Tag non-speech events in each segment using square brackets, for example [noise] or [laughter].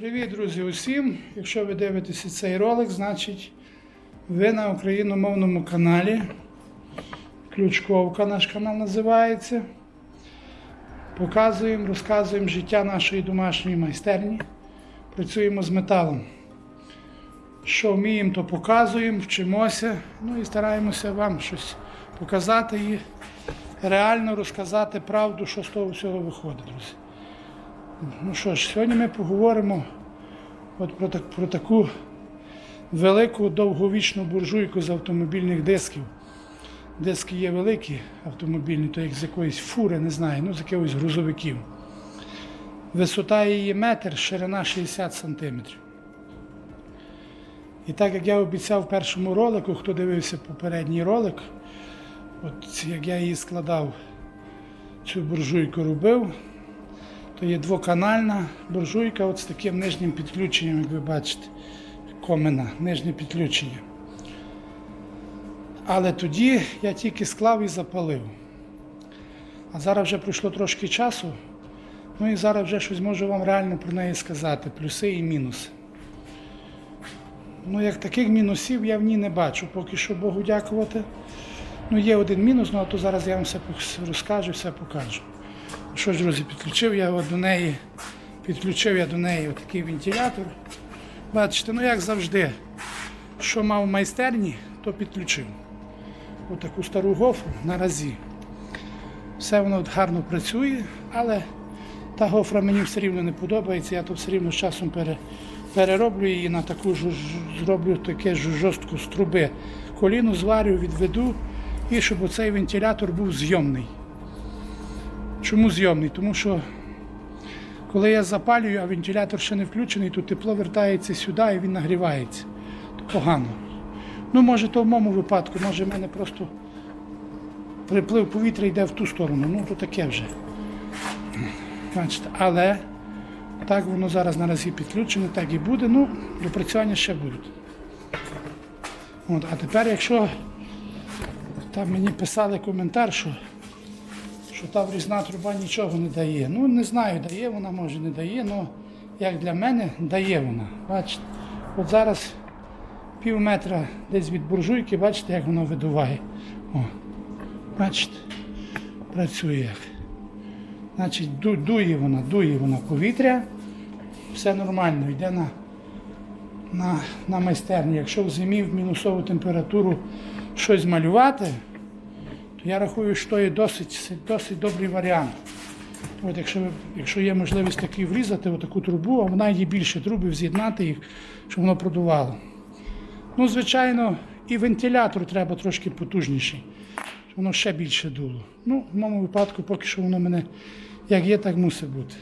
Привіт, друзі, усім! Якщо ви дивитеся цей ролик, значить ви на україномовному каналі. Ключковка наш канал називається. Показуємо, розказуємо життя нашої домашньої майстерні. Працюємо з металом. Що вміємо, то показуємо, вчимося. Ну і стараємося вам щось показати і реально розказати правду, що з того всього виходить, друзі. Ну що ж, сьогодні ми поговоримо от про, так, про таку велику довговічну буржуйку з автомобільних дисків. Диски є великі автомобільні, то як з якоїсь фури, не знаю, ну з якихось грузовиків. Висота її метр, ширина 60 сантиметрів. І так як я обіцяв в першому ролику, хто дивився попередній ролик, от як я її складав, цю буржуйку робив, то є двоканальна буржуйка от з таким нижнім підключенням, як ви бачите, комина, нижнє підключення. Але тоді я тільки склав і запалив. А зараз вже пройшло трошки часу, ну і зараз вже щось можу вам реально про неї сказати, плюси і мінуси. Ну, як таких мінусів я в ній не бачу, поки що Богу дякувати. Ну, є один мінус, ну а то зараз я вам все розкажу, все покажу. Що ж, друзі, підключив я от до неї, підключив я до неї такий вентилятор. Бачите, ну як завжди, що мав в майстерні, то підключив. Отаку стару гофру на разі. Все воно гарно працює, але та гофра мені все рівно не подобається. Я то все рівно з часом пере, перероблю її на таку ж- зроблю таке ж жорстку з труби. Коліну зварю, відведу і щоб оцей вентилятор був зйомний. Чому зйомний? Тому що коли я запалюю, а вентилятор ще не включений, то тепло вертається сюди і він нагрівається. То погано. Ну, може, то в моєму випадку, може, в мене просто приплив повітря йде в ту сторону. Ну, то таке вже. Бачите, але так воно зараз наразі підключене, так і буде. Ну, допрацювання ще будуть. От, а тепер, якщо там мені писали коментар, що що та врізна труба нічого не дає. Ну, не знаю, дає вона, може не дає, але як для мене дає вона. Бачите, от зараз пів метра десь від буржуйки, бачите, як воно видуває. О, бачите, працює як. Значить, ду- дує вона, дує вона повітря, все нормально, йде на, на, на майстерні. Якщо в зимі в мінусову температуру щось малювати, я рахую, що є досить, досить добрий варіант. От якщо, якщо є можливість таки врізати таку трубу, а вона є більше трубів, з'єднати їх, щоб воно продувало. Ну, звичайно, і вентилятор треба трошки потужніший, щоб воно ще більше дуло. Ну, в моєму випадку, поки що воно мене як є, так мусить бути.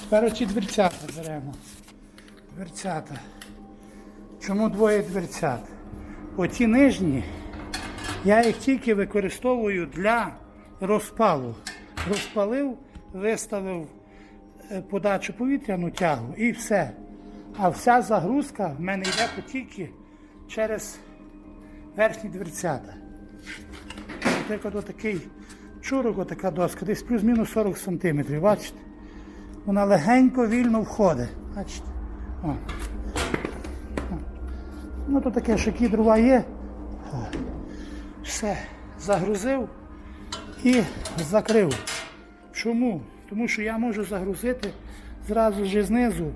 Тепер оці дверцята беремо. Дверцята. Чому двоє дверцят? Оті нижні, я їх тільки використовую для розпалу. Розпалив, виставив е, подачу повітряну тягу і все. А вся загрузка в мене йде потільки через верхні дверцята. Наприклад, отакий чурок, отака доска, десь плюс-мінус 40 см, бачите? Вона легенько, вільно входить. Бачите? О. Ну то таке, що які дрова є. Все, загрузив і закрив. Чому? Тому що я можу загрузити зразу ж знизу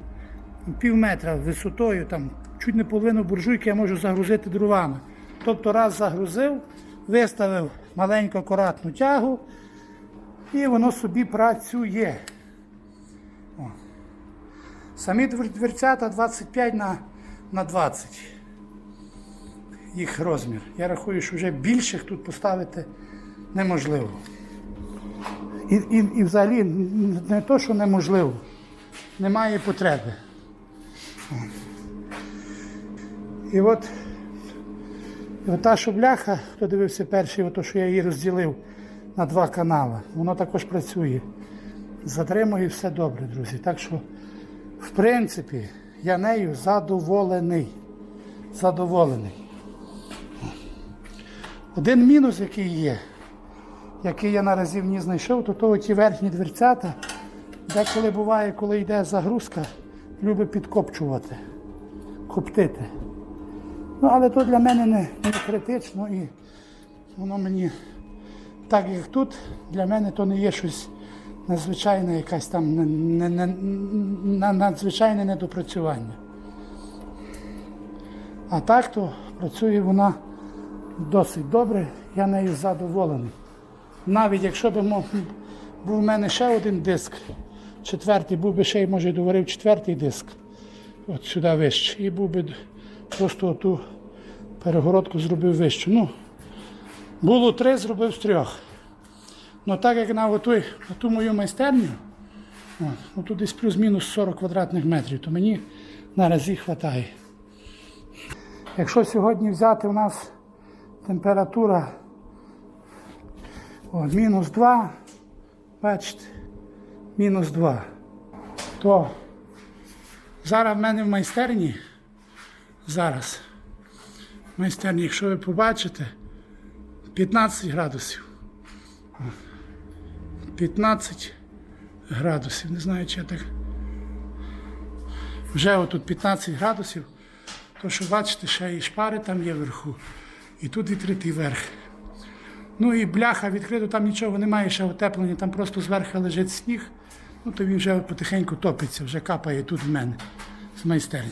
пів метра висотою, там, чуть не половину буржуйки я можу загрузити дровами. Тобто раз загрузив, виставив маленьку акуратну тягу і воно собі працює. О. Самі дверцята 25 на, на 20 їх розмір. Я рахую, що вже більших тут поставити неможливо. І, і, і взагалі не то, що неможливо, немає потреби. І от, та що бляха, хто дивився перший, ото, що я її розділив на два канали, воно також працює. Затримує все добре, друзі. Так що, в принципі, я нею задоволений. Задоволений. Один мінус, який є, який я наразі в ній знайшов, то, то ті верхні дверцята, Деколи буває, коли йде загрузка, любить підкопчувати, коптити. Ну, але то для мене не, не критично і воно мені, так як тут, для мене то не є щось надзвичайне, якась там не, не, не, на- надзвичайне недопрацювання. А так то працює вона досить добре, я нею задоволений. Навіть якщо б був в мене ще один диск, четвертий, був би ще й може доварив четвертий диск, от сюди вище, і був би просто ту перегородку зробив вищу. Ну, було три, зробив з трьох. Ну так як на, отой, на ту мою майстерню, ну, тут десь плюс-мінус 40 квадратних метрів, то мені наразі вистачає. Якщо сьогодні взяти у нас температура о, мінус 2, бачите, мінус 2, то зараз в мене в майстерні, зараз, в майстерні, якщо ви побачите, 15 градусів. 15 градусів. Не знаю, чи я так. Вже отут 15 градусів. То, що бачите, ще і шпари там є вверху. І тут відкритий верх. Ну і бляха відкрито, там нічого немає, ще утеплення, там просто зверху лежить сніг. Ну то він вже потихеньку топиться, вже капає тут в мене з майстерні.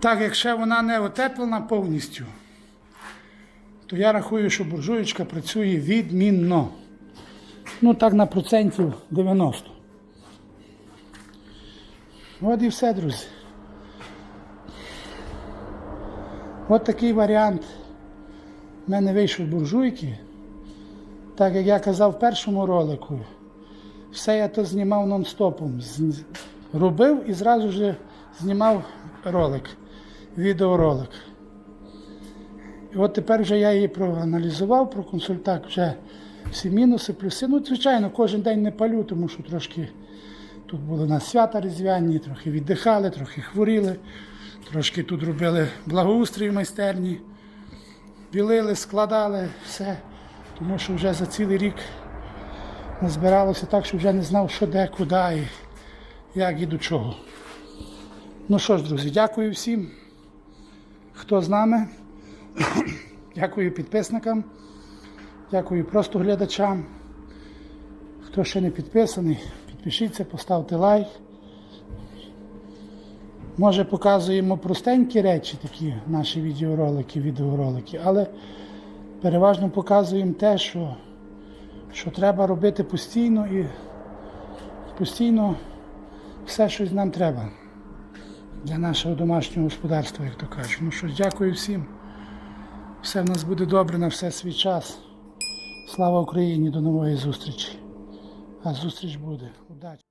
Так як ще вона не утеплена повністю, то я рахую, що буржуєчка працює відмінно. Ну так на процентів 90. От і все, друзі. От такий варіант в мене вийшов буржуйки. Так як я казав в першому ролику, все я то знімав нон-стопом. Робив і зразу ж знімав ролик, відеоролик. І от тепер вже я її проаналізував, проконсультав вже всі мінуси, плюси. Ну, звичайно, кожен день не палю, тому що трошки тут були на свята різдвяні, трохи віддихали, трохи хворіли, трошки тут робили благоустрій в майстерні, білили, складали все. Тому що вже за цілий рік назбиралося так, що вже не знав, що де, куди і як і до чого. Ну що ж, друзі, дякую всім, хто з нами. [coughs] Дякую підписникам, дякую просто глядачам. Хто ще не підписаний, підпишіться, поставте лайк. Може показуємо простенькі речі, такі наші відеоролики, відеоролики, але переважно показуємо те, що, що треба робити постійно і постійно все щось нам треба для нашого домашнього господарства, як то кажуть. Ну що ж, дякую всім. Все в нас буде добре на все свій час. Слава Україні! До нової зустрічі. А зустріч буде. Удачі!